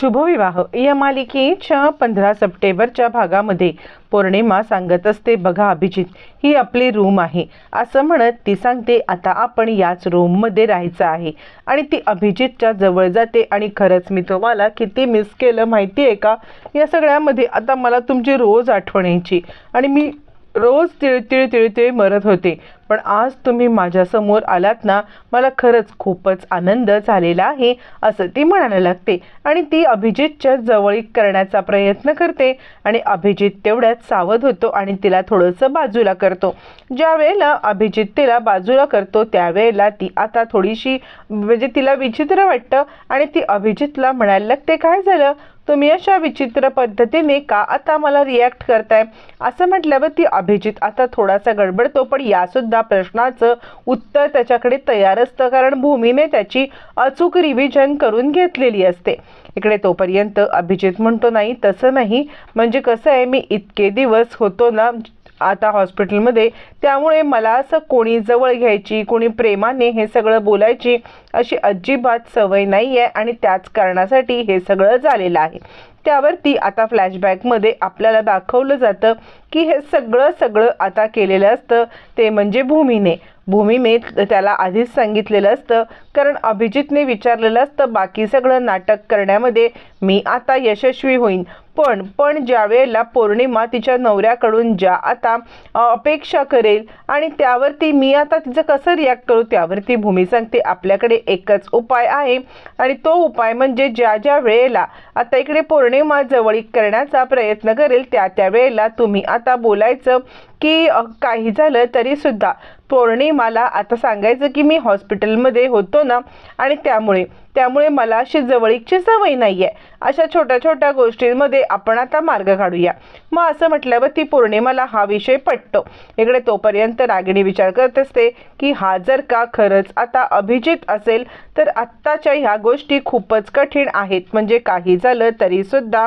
शुभविवाह. या मालिकेच्या पंधरा सप्टेंबरच्या भागामध्ये पौर्णिमा सांगत असते बघा अभिजित ही आपली रूम आहे. असं म्हणत ती सांगते आता आपण याच रूममध्ये राहायचं आहे. आणि ती अभिजितच्या जवळ जाते आणि खरंच मी तुम्हाला किती मिस केलं माहिती आहे का? या सगळ्यामध्ये आता मला तुमची रोज आठवण यायची. आणि मी रोज तिळतिळ तिळतिळ मरत होते. पण आज तुम्ही माझ्यासमोर आलात ना मला खरंच खूपच आनंद झालेला आहे असं ती म्हणायला लागते. आणि ती अभिजितच्या जवळीक करण्याचा प्रयत्न करते. आणि अभिजित तेवढ्यात सावध होतो आणि तिला थोडंसं बाजूला करतो. ज्या वेळेला अभिजित तिला बाजूला करतो त्यावेळेला ती आता थोडीशी म्हणजे तिला विचित्र वाटतं. आणि ती अभिजितला म्हणायला लागते काय झालं? तुम्ही अशा विचित्र पद्धतीने का आता मला रिॲक्ट करताय? असं म्हटल्यावर ती अभिजित आता थोडासा गडबडतो पण यासुद्धा प्रश्नाचं उत्तर त्याच्याकडे तयार असतं. कारण भूमीने त्याची अचूक रिव्हिजन करून घेतलेली असते. इकडे तोपर्यंत अभिजित म्हणतो नाही तसं नाही. म्हणजे कसं आहे मी इतके दिवस होतो ना आता हॉस्पिटलमध्ये. त्यामुळे मला असं कोणी जवळ घ्यायची कोणी प्रेमाने हे सगळं बोलायची अशी अजिबात सवय नाही आहे आणि त्याच कारणासाठी हे सगळं झालेलं आहे. त्यावरती आता फ्लॅशबॅकमध्ये आपल्याला दाखवलं जातं की हे सगळं सगळं आता केलेलं असतं ते म्हणजे भूमीने. भूमीने त्याला आधीच सांगितलेलं असतं. कारण अभिजितने विचारलेलं असतं बाकी सगळं नाटक करण्यामध्ये मी आता यशस्वी होईन. पण पण ज्या वेळेला पौर्णिमा तिच्या नवऱ्याकडून ज्या आता अपेक्षा करेल आणि त्यावरती मी आता तिचं कसं रिॲक्ट करू त्यावरती भूमी सांगते आपल्याकडे एकच उपाय आहे. आणि तो उपाय म्हणजे ज्या ज्या वेळेला आता इकडे पौर्णिमा जवळीक करण्याचा प्रयत्न करेल त्या त्या वेळेला तुम्ही आता बोलायचं की काही झालं तरीसुद्धा पौर्णिमाला आता सांगायचं की मी हॉस्पिटलमध्ये होतो ना आणि त्यामुळे त्यामुळे मला अशी जवळीकची सवय नाही आहे अशा छोट्या छोट्या गोष्टींमध्ये आपण आता मार्ग काढूया. मग असं म्हटल्यावर ती पौर्णिमाला हा विषय पटतो. इकडे तोपर्यंत रागिणी विचार करत असते की हा जर का खरंच आता अभिजित असेल तर आत्ताच्या ह्या गोष्टी खूपच कठीण आहेत. म्हणजे काही झालं तरीसुद्धा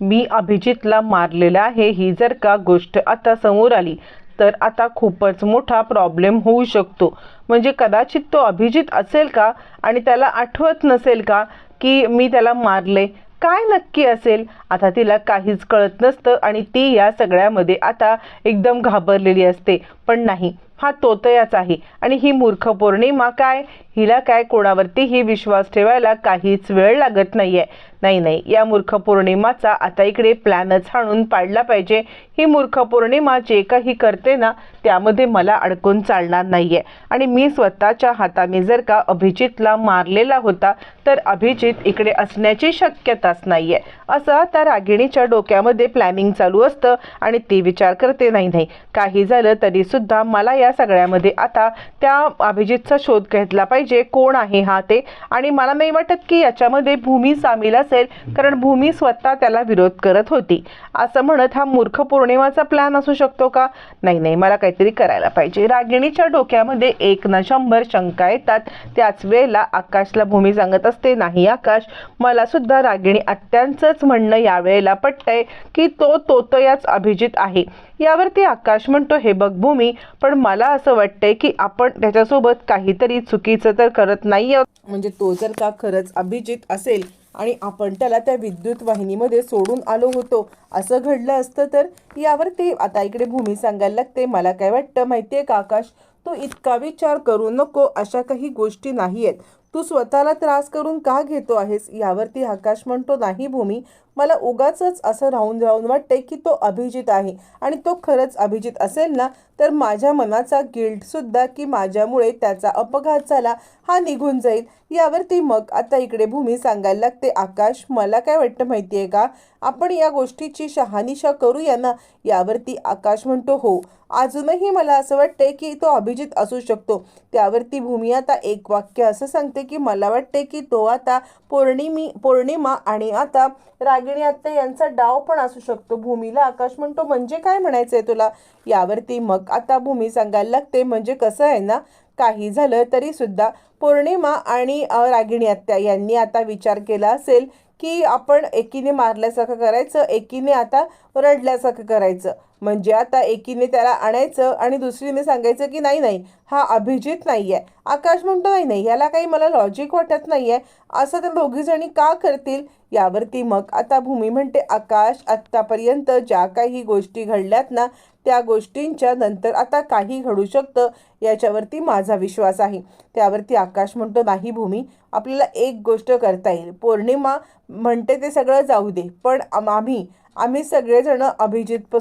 मी अभिजितला मारलेलं आहे. ही जर का गोष्ट आता समोर आली तर आता खूपच मोठा प्रॉब्लेम होऊ शकतो. म्हणजे कदाचित तो अभिजित असेल का? आणि त्याला आठवत नसेल का की मी त्याला मारले काय नक्की असेल? आता तिला काहीच कळत नसतं आणि ती या सगळ्यामध्ये आता एकदम घाबरलेली असते. पण नाही हा तोतयाच आहे. आणि ही मूर्ख पौर्णिमा काय? हिला काय कोणावरतीही विश्वास ठेवायला काहीच वेळ लागत नाही आहे नाही नाही या मूर्ख पौर्णिमाचा आता इकडे प्लॅनच हाणून पाडला पाहिजे. ही मूर्ख पौर्णिमा जे काही करते ना त्यामध्ये मला अडकून चालणार नाही आहे आणि मी स्वतःच्या हाताने जर का अभिजितला मारलेला होता तर अभिजित इकडे असण्याची शक्यताच नाही आहे असं त्या रागिणीच्या डोक्यामध्ये प्लॅनिंग चालू असतं आणि ती विचार करते नाही नाही काही झालं तरीसुद्धा मला या सगळ्यामध्ये. आता त्या अभिजितचा शोध घेतला पाहिजे कोण आहे हा ते? आणि मला नाही वाटत की याच्यामध्ये भूमी सामील असेल कारण भूमी स्वतः त्याला विरोध करत होती. असं म्हणत हा मूर्ख पौर्णिमाचा प्लॅन असू शकतो का? नाही नाही मला काहीतरी करायला पाहिजे. रागिणीच्या डोक्यामध्ये एक ना शंभर शंका येतात. त्याच वेळेला आकाशला भूमी सांगत असते नाही आकाश मला सुद्धा रागिणी आत्यांचंच म्हणणं यावेळेला पटतंय की तो तोतयाच अभिजित आहे. यावरती आकाश म्हणतो हे बघ भूमी पण मला मला असं वाटतंय की आपण त्याच्यासोबत काहीतरी चुकीचं तर करत नाही आहोत म्हणजे तो जर का खरंच अभिजित असेल आणि आपण त्याला त्या विद्युत वाहिनीमध्ये सोडून आलो होतो असं घडलं असतं तर यावरती आता इकडे भूमी सांगायला लागते मला काय वाटतं माहिती आहे का आकाश? तो इतका विचार करू नको अशा काही गोष्टी नाही आहेत तू स्वतःला त्रास करून का घेतो आहेस? यावरती आकाश म्हणतो नाही भूमी मला उगाच असं राहून राहून वाटते की तो अभिजित आहे. आणि तो खरंच अभिजित असेल ना तर माझ्या मनाचा गिल्टसुद्धा की माझ्यामुळे त्याचा अपघात झाला हा निघून जाईल. यावरती मग आता इकडे भूमी सांगायला लागते आकाश मला काय वाटतं माहिती आहे का? आपण या गोष्टीची शहानिशा करूया ना? यावरती आकाश म्हणतो हो. अजूनही मला असं वाटते की तो अभिजित असू शकतो. त्यावरती भूमी आता एक वाक्य असं सांगते की मला वाटते की तो आता पौर्णिमी पौर्णिमा आणि आता रागिणी आत्ता यांचा डाव पण असू शकतो भूमीला. आकाश म्हणतो म्हणजे काय म्हणायचं आहे तुला? यावरती मग आता भूमी सांगायला लागते म्हणजे कसं आहे ना काही झालं तरी सुद्धा पौर्णिमा आणि रागिणी आत्या यांनी आता विचार केला असेल की आपण एकीने मारल्यासारखं करायचं एकीने आता रडल्यासारखं करायचं. म्हणजे आता एकीने त्याला आणायचं आणि दुसरीने सांगायचं की नाही नाही हा अभिजित नाही आहे आकाश म्हणतो नाही नाही याला काही मला लॉजिक वाटत नाही आहे असं तर दोघीजणी का करतील? यावरती मग आता भूमी म्हणते आकाश आत्तापर्यंत ज्या काही गोष्टी घडल्यात ना त्या गोष्टींच्या नंतर आता काही घडू शकतं याच्यावरती माझा विश्वास आहे. त्यावरती आकाश म्हणतो नाही भूमी आपल्याला एक गोष्ट करता येईल. पौर्णिमा म्हणते ते सगळं जाऊ दे. पण आम्ही आम्ही सगळेजण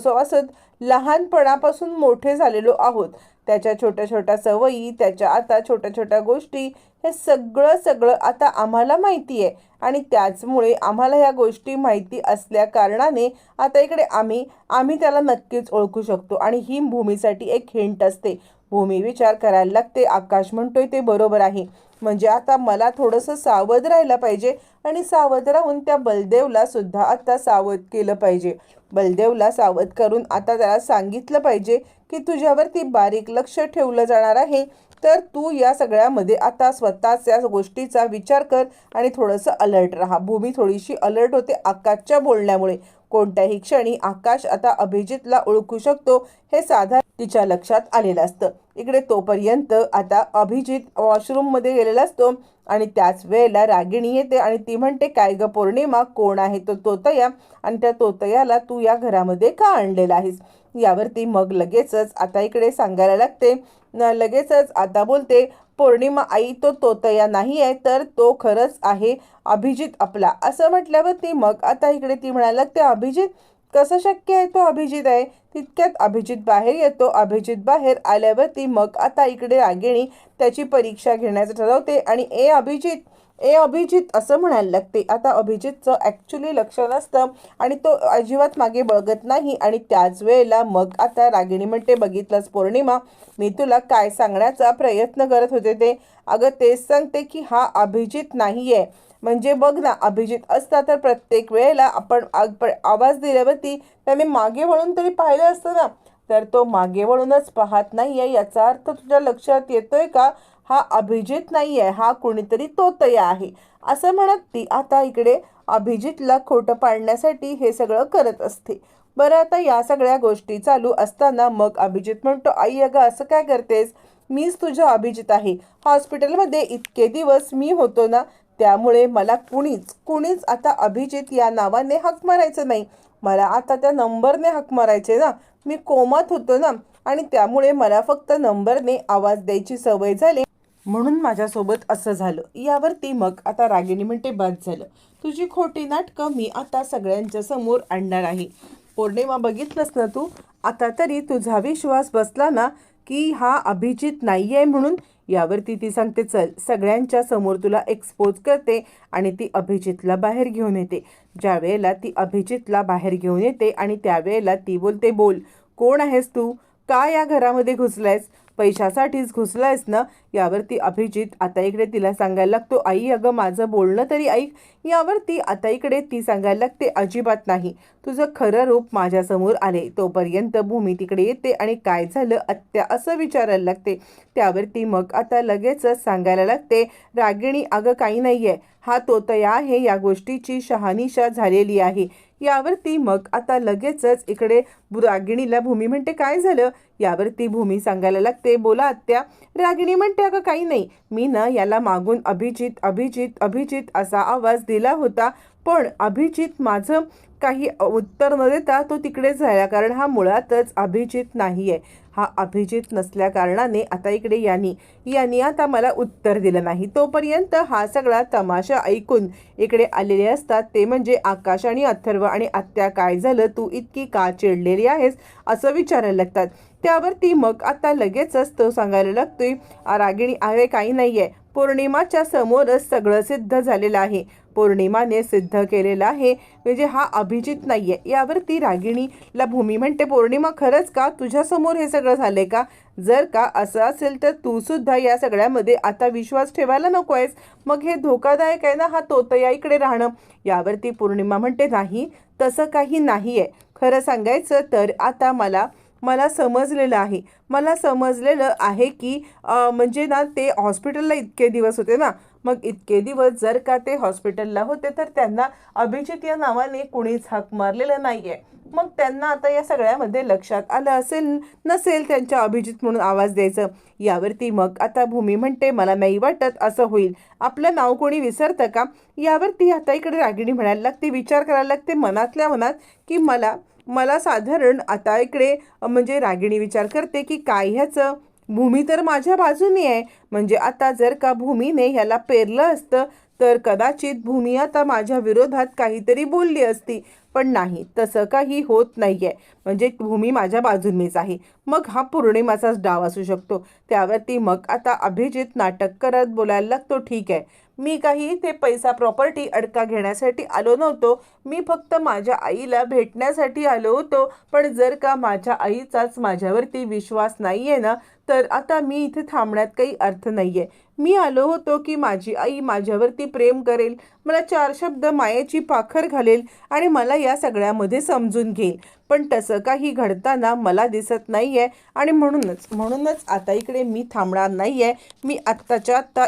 असत लहानपणापासून मोठे झालेलो आहोत. त्याच्या छोट्या छोट्या सवयी त्याच्या आता छोट्या छोट्या गोष्टी हे सगळं सगळं आता आम्हाला माहिती आहे आणि त्याचमुळे आम्हाला ह्या गोष्टी माहिती असल्या कारणाने आता इकडे आम्ही आम्ही त्याला नक्कीच ओळखू शकतो. आणि ही भूमीसाठी एक हिंट असते. भूमी विचार करायला लागते. आकाश म्हणतोय ते बरोबर आहे. म्हणजे आता मला थोडंसं सावध राहायला पाहिजे आणि सावध राहून त्या बलदेवला सुद्धा आता सावध केलं पाहिजे. बलदेवला सावध करून आता त्याला सांगितलं पाहिजे की तुझ्यावरती बारीक लक्ष ठेवलं जाणार आहे. तर तू या सगळ्यामध्ये आता स्वतःच या गोष्टीचा विचार कर आणि थोडंसं अलर्ट राहा. भूमी थोडीशी अलर्ट होते आकाशच्या बोलण्यामुळे. कोणत्याही क्षणी आकाश आता अभिजितला ओळखू शकतो. हे साधारण तिच्या लक्षात आलेलं असतं. इकडे तोपर्यंत आता अभिजित वॉशरूममध्ये गेलेला असतो आणि त्याच वेळेला रागिणी येते आणि ती म्हणते काय ग पौर्णिमा कोण आहे तो तोतया? आणि त्या तोतयाला तू या घरामध्ये का आणलेला आहेस? यावरती मग लगेचच आता इकडे सांगायला लागते. लगेचच आता बोलते पौर्णिमा आई तो तोतया नाही आहे तर तो खरंच आहे अभिजित आपला. असं म्हटल्यावरती मग आता इकडे ती म्हणायला लागते अभिजित कसं शक्य आहे तो अभिजित आहे? तितक्यात अभिजित बाहेर येतो. अभिजित बाहेर आल्यावरती मग आता इकडे रागिणी त्याची परीक्षा घेण्याचं ठरवते आणि ए अभिजित ए अभिजित असं म्हणायला लागते. आता अभिजितचं ॲक्च्युली लक्ष नसतं आणि तो अजिबात मागे बघत नाही आणि त्याच वेळेला मग आता रागिणी म्हणते बघितलंच पौर्णिमा मी तुला काय सांगण्याचा प्रयत्न करत होते ते. अगं तेच सांगते की हा अभिजित नाही आहे म्हणजे बघ ना अभिजित असता तर प्रत्येक वेळेला आपण आग- आवाज दिल्यावरती त्याने मागे वळून तरी पाहिलं असतं ना. तर तो मागे वळूनच पाहत नाही आहे याचा अर्थ तुझ्या लक्षात येतोय का? हा अभिजित आहे हा कुणीतरी तोतया आहे. असं म्हणत ती आता इकडे अभिजितला खोटं पाडण्यासाठी हे सगळं करत असते. बरं आता या सगळ्या गोष्टी चालू असताना मग अभिजित म्हणतो आई अगं असं काय करतेस? मीच तुझा अभिजित आहे. हॉस्पिटलमध्ये इतके दिवस मी होतो ना त्यामुळे मला कुणीच कुणीच आता अभिजित या नावाने हक मारायचं नाही. मला आता त्या नंबरने हक मारायचे ना. मी कोमात होतो ना. आणि त्यामुळे मला फक्त नंबरने आवाज द्यायची सवय झाली. म्हणून माझ्यासोबत असं झालं. यावरती मग आता रागिणी म्हणते बाद झालं. तुझी खोटी नाटकं मी आता सगळ्यांच्या समोर आणणार आहे. पौर्णिमा बघितलंस ना तू? आता तरी तुझा विश्वास बसला ना की हा अभिजित नाही आहे म्हणून यावरती ती सांगते चल सगळ्यांच्या समोर तुला एक्सपोज करते आणि ती अभिजितला बाहेर घेऊन येते. ज्या वेळेला ती अभिजितला बाहेर घेऊन येते आणि त्यावेळेला ती बोलते बोल कोण आहेस तू? का या घरामध्ये घुसलायस? पैशासाठीच घुसलायस ना? यावरती अभिजित आता इकडे तिला सांगायला लागतो आई अगं माझं बोलणं तरी ऐक. यावरती आता इकडे ती सांगायला लागते अजिबात नाही. तुझं खरं रूप माझ्यासमोर आले. तोपर्यंत भूमी तिकडे येते आणि काय झालं आत्या असं विचारायला लागते. त्यावरती मग आता लगेचच सांगायला लागते रागिणी अगं काही नाही आहे हा तोतया आहे. या गोष्टीची शहानिशा झालेली आहे. यावरती मग आता लगेचच इकडे रागिणीला भूमी म्हणते काय झालं? यावरती भूमी सांगायला लागते बोला आत्या. रागिणी म्हणते अगं काही नाही मी ना याला मागून अभिजित अभिजित अभिजित असा आवाज दिला होता पण अभिजित माझं काही उत्तर न देता तो तिकडेच झाला कारण हा मुळातच अभिजित नाही आहे हा अभिजित नसल्या कारणाने आता इकडे यांनी यांनी आता मला उत्तर दिलं नाही. तोपर्यंत हा सगळा तमाशा ऐकून इकडे आलेले असतात. ते म्हणजे आकाश आणि अथर्व आणि आत्या काय झालं? तू इतकी का चिडलेली आहेस? असं विचारायला लागतात. त्यावरती मग आता लगेचच तो सांगायला लागतोय रागिणी आहे काही नाही आहे पौर्णिमाच्या समोरच सगळं सिद्ध झालेलं आहे. पौर्णिमाने सिद्ध केलेलं आहे. म्हणजे हा अभिजित आहे यावरती रागिणीला भूमी म्हणते पौर्णिमा खरंच का? तुझ्यासमोर हे सगळं झालंय का? जर का असं असेल तर तू सुद्धा या सगळ्यामध्ये आता विश्वास ठेवायला नको आहेस मग हे धोकादायक आहे ना हा तोतया इकडे राहणं. यावरती पौर्णिमा म्हणते नाही तसं काही नाही आहे खरं सांगायचं तर आता मला मला समजलेलं आहे. मला समजलेलं आहे की म्हणजे ना ते हॉस्पिटलला इतके दिवस होते ना मग इतके दिवस जर का ते हॉस्पिटलला होते तर त्यांना अभिजित या नावाने कुणीच हाक मारलेलं आहे मग त्यांना आता या सगळ्यामध्ये लक्षात आलं असेल नसेल त्यांच्या अभिजित म्हणून आवाज द्यायचं. यावरती मग आता भूमी म्हणते मला नाही वाटत असं होईल. आपलं नाव कोणी विसरतं का? यावरती आता इकडे रागिणी म्हणायला लागते विचार करायला लागते मनातल्या मनात की मला मला साधारण आता इकडे म्हणजे रागिणी विचार करते की काय ह्याचं? भूमी तर माझ्या बाजूनी आहे. म्हणजे आता जर का भूमीने ह्याला पेरलं असतं तर कदाचित भूमी आता माझ्या विरोधात काहीतरी बोलली असती. पण नाही तसं काही होत नाही आहे म्हणजे भूमी माझ्या बाजूनेच आहे. मग हा पौर्णिमाचाच डाव असू शकतो. त्यावरती मग आता अभिजित नाटक करत बोलायला लागतो. ठीक आहे. मी काही ते पैसा प्रॉपर्टी अडका घेण्यासाठी आलो नव्हतो. मी फक्त माझ्या आईला भेटण्यासाठी आलो होतो. पण जर का माझ्या आईचाच माझ्यावरती विश्वास नाही आहे ना तर आता मी इथे थांबण्यात काही अर्थ नाही आहे मी आलो होतो की माझी आई माझ्यावरती प्रेम करेल मला चार शब्द मायेची पाखर घालेल आणि मला या सगळ्यामध्ये समजून घेईल. पण तसं काही घडताना मला दिसत नाही आहे आणि म्हणूनच म्हणूनच आता इकडे मी थांबणार नाही आहे मी आत्ताच्या आत्ता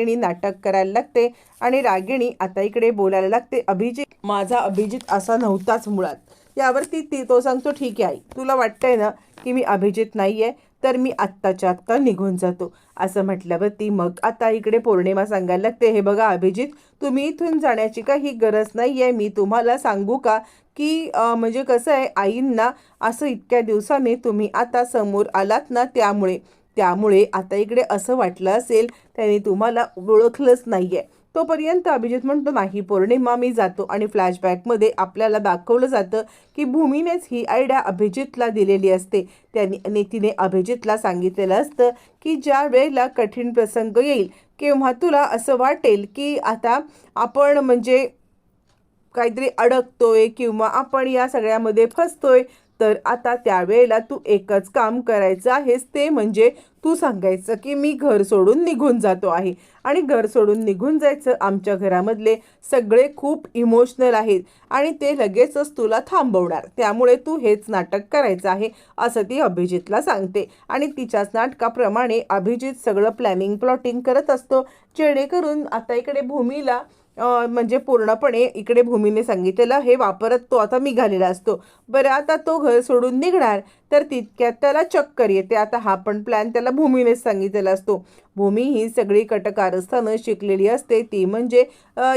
रागिणी नाटक करायला लागते आणि रागिणी आता इकडे बोलायला लागते. अभिजित माझा अभिजित असा नव्हताच मुळात. यावरती ती तो सांगतो ठीक आहे आई तुला वाटतंय ना की मी अभिजित नाही आहे तर मी आत्ताच्या आत्ता निघून जातो. असं म्हटल्यावरती मग आता इकडे पौर्णिमा सांगायला लागते हे बघा अभिजित तुम्ही इथून जाण्याची काही गरज नाही आहे मी तुम्हाला सांगू का की म्हणजे कसं आहे आईंना असं इतक्या दिवसाने तुम्ही आता समोर आलात ना त्यामुळे त्यामुळे आता इकडे असं वाटलं असेल त्याने तुम्हाला ओळखलंच नाही आहे तोपर्यंत अभिजित म्हणतो नाही पौर्णिमा मी जातो. आणि फ्लॅशबॅकमध्ये आपल्याला दाखवलं जातं की भूमीनेच ही आयडिया अभिजितला दिलेली असते. त्यांनी आणि तिने अभिजितला सांगितलेलं असतं की ज्या वेळेला कठीण प्रसंग येईल किंवा तुला असं वाटेल की आता आपण म्हणजे काहीतरी अडकतोय किंवा आपण या सगळ्यामध्ये फसतोय तर आता त्यावेळेला तू एकच काम करायचं आहेस ते म्हणजे तू सांगायचं की मी घर सोडून निघून जातो आहे. आणि घर सोडून निघून जायचं आमच्या घरामधले सगळे खूप इमोशनल आहेत आणि ते लगेचच तुला थांबवणार. त्यामुळे तू हेच नाटक करायचं आहे असं ती अभिजितला सांगते. आणि तिच्याच नाटकाप्रमाणे अभिजित सगळं प्लॅनिंग प्लॉटिंग करत असतो. जेणेकरून आता इकडे भूमीला म्हणजे पूर्णपणे इकडे भूमीने सांगितलेलं हे वापरत तो आता निघालेला असतो. बरं आता तो घर सोडून निघणार. तर तितक्यात त्याला चक्कर येते. आता हा पण प्लॅन त्याला भूमीनेच सांगितलेला असतो. भूमी ही सगळी कटकारस्थानं शिकलेली असते. ती म्हणजे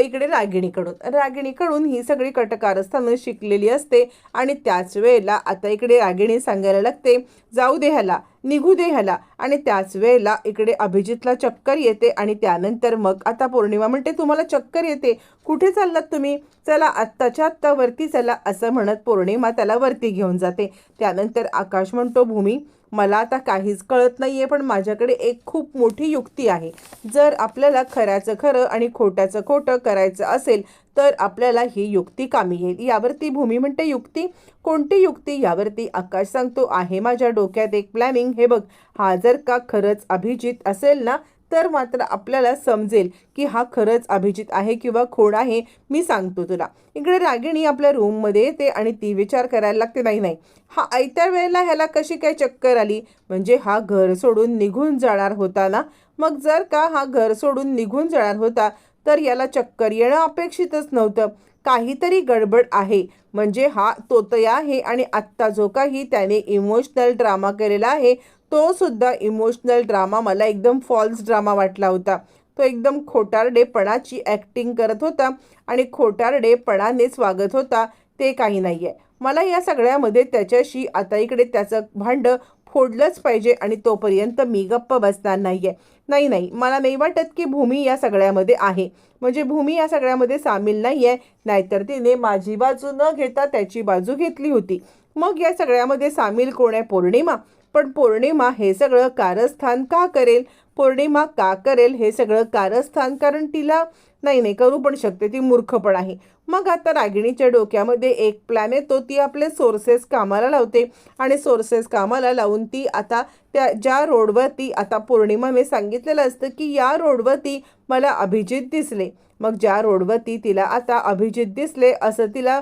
इकडे रागिणीकडून. रागिणीकडून ही सगळी कटकारस्थानं शिकलेली असते आणि त्याच वेळेला आता इकडे रागिणी सांगायला लागते जाऊ दे ह्याला निघू दे ह्याला. आणि त्याच वेळेला इकडे अभिजितला चक्कर येते आणि त्यानंतर मग आता पौर्णिमा म्हणते तुम्हाला चक्कर येते. कुठे चाललात तुम्ही? चला आत्ताच्या आत्ता वरती चला असं म्हणत पौर्णिमा त्याला वरती घेऊन जाते. त्यानंतर आकाश म्हणतो भूमी मला आता काहीच कळत नाही आहे पण माझ्याकडे एक खूप मोठी युक्ती आहे. जर आपल्याला खऱ्याचं खरं आणि खोट्याचं खोटं करायचं असेल तर आपल्याला ही युक्ती कामी येईल. यावरती भूमी म्हणते युक्ती? कोणती युक्ती? यावरती आकाश सांगतो आहे माझ्या डोक्यात एक प्लॅनिंग हे बघ हा जर का खरंच अभिजित असेल ना तर मात्र आपल्याला समजेल की हा खरंच अभिजित आहे किंवा खोड आहे मी सांगतो तुला. इकडे रागिणी आपल्या रूममध्ये येते आणि ती विचार करायला लागते नाही नाही हा आयत्या वेळेला ह्याला कशी काय चक्कर आली? म्हणजे हा घर सोडून निघून जाणार होता ना? मग जर का हा घर सोडून निघून जाणार होता तर याला चक्कर येणं अपेक्षितच नव्हतं. काहीतरी गडबड आहे. म्हणजे हा तोतया आहे आणि आत्ता जो काही त्याने इमोशनल ड्रामा केलेला आहे तो सुद्धा इमोशनल ड्रामा मला एकदम फॉल्स ड्रामा वाटला होता. तो एकदम खोटारडेपणाची ॲक्टिंग करत होता आणि खोटारडेपणानेच वागत होता ते काही नाही आहे मला या सगळ्यामध्ये त्याच्याशी आता इकडे त्याचं भांडं फोडलंच पाहिजे आणि तोपर्यंत मी गप्प बसणार नाही आहे नाही नाही मला नाही वाटत की भूमी या सगळ्यामध्ये आहे. म्हणजे भूमी या सगळ्यामध्ये सामील नाही आहे नाहीतर तिने माझी बाजू न घेता त्याची बाजू घेतली होती. मग या सगळ्यामध्ये सामील कोण आहे? पौर्णिमा. पण पौर्णिमा हे सगळं कारस्थान का करेल? पौर्णिमा का करेल हे सगळं कारस्थान? कारण तिला नाही नाही करू पण शकते ती मूर्ख पण आहे. मग आता रागिणीच्या डोक्यामध्ये एक प्लॅन येतो ती आपले सोर्सेस कामाला लावते आणि सोर्सेस कामाला लावून ती आता त्या ज्या रोडवरती आता पौर्णिमाने सांगितलेलं असतं की या रोडवरती मला अभिजित दिसले. मग ज्या रोडवरती तिला आता अभिजित दिसले असं तिला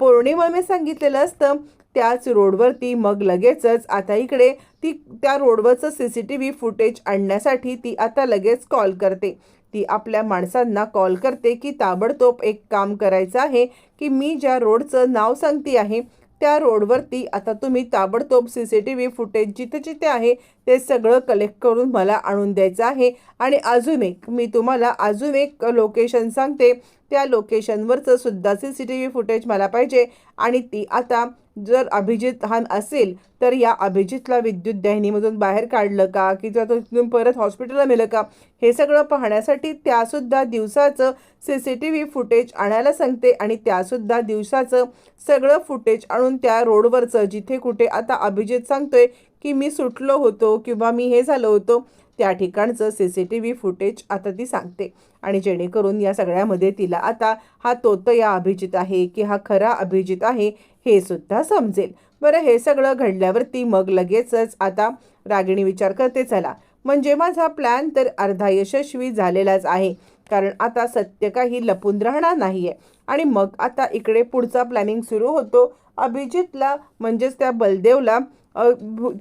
पौर्णिमाने सांगितलेलं असतं त्याच रोडवरती मग लगेचच आता इकडे ती त्या रोडवरचं C C T V footage आणण्यासाठी ती आता लगेच कॉल करते. ती आपल्या माणसांना कॉल करते की ताबडतोब एक काम करायचं आहे की मी ज्या रोडचं नाव सांगते आहे त्या रोडवरती आता तुम्ही ताबडतोब C C T V footage जिथे जिथे आहे ते सगळं कलेक्ट करून मला आणून द्यायचं आहे. आणि अजून एक मी तुम्हाला अजून एक लोकेशन सांगते. त्या लोकेशनवरचं सुद्धा C C T V footage मला पाहिजे. आणि ती आता जर अभिजित हान असेल तर या अभिजितला विद्युत दाहिनीमधून बाहेर काढलं का? की तो तिथून परत हॉस्पिटलला नेलं का? हे सगळं पाहण्यासाठी त्यासुद्धा दिवसाचं C C T V footage आणायला सांगते आणि त्यासुद्धा दिवसाचं सगळं फुटेज आणून त्या रोडवरचं जिथे कुठे आता अभिजित सांगतोय की मी सुटलो होतो किंवा मी हे झालो होतो त्या ठिकाणचं C C T V footage आता ती सांगते. आणि जेणेकरून या सगळ्यामध्ये तिला आता हा तोतया अभिजित आहे की हा खरा अभिजित आहे हे सुद्धा समजेल. बरं हे सगळं घडल्यावरती मग लगेचच आता रागिणी विचार करते चला म्हणजे माझा प्लॅन तर अर्धा यशस्वी झालेलाच आहे. कारण आता सत्य काही लपून राहणार नाही आहे आणि मग आता इकडे पुढचा प्लॅनिंग सुरू होतो. अभिजितला म्हणजेच त्या बलदेवला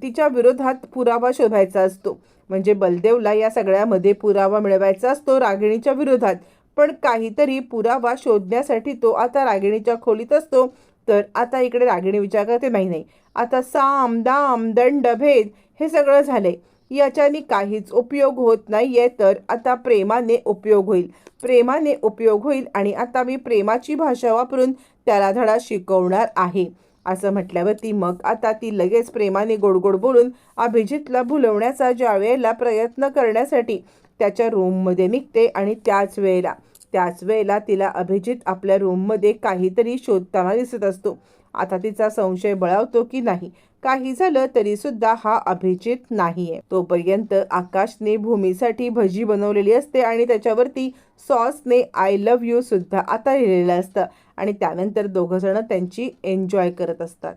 तिच्या विरोधात पुरावा शोधायचा असतो. म्हणजे बलदेवला या सगळ्यामध्ये पुरावा मिळवायचा असतो रागिणीच्या विरोधात. पण काहीतरी पुरावा शोधण्यासाठी तो आता रागिणीच्या खोलीत असतो. तर आता इकडे रागिणी विचार करते नाही नाही. आता साम दाम दंड भेद हे सगळं झालंय. याच्याने काहीच उपयोग होत नाही आहे तर आता प्रेमाने उपयोग होईल. प्रेमाने उपयोग होईल आणि आता मी प्रेमाची भाषा वापरून त्याला धडा शिकवणार आहे. असं म्हटल्यावरती मग आता ती लगेच प्रेमाने गोड गोड बोलून अभिजितला भुलवण्याचा ज्या वेळेला प्रयत्न करण्यासाठी त्याच्या रूममध्ये निघते आणि त्याच वेळेला त्याच वेळेला तिला अभिजित आपल्या रूममध्ये काहीतरी शोधताना दिसत असतो. आता तिचा संशय बळावतो की नाही? काही झालं तरी सुद्धा हा अभिजित नाहीये. तोपर्यंत आकाशने भूमीसाठी भजी बनवलेली असते आणि त्याच्यावरती सॉसने आय लव्ह यू सुद्धा आता लिहिलेलं असतं. आणि त्यानंतर दोघं जण त्यांची एन्जॉय करत असतात.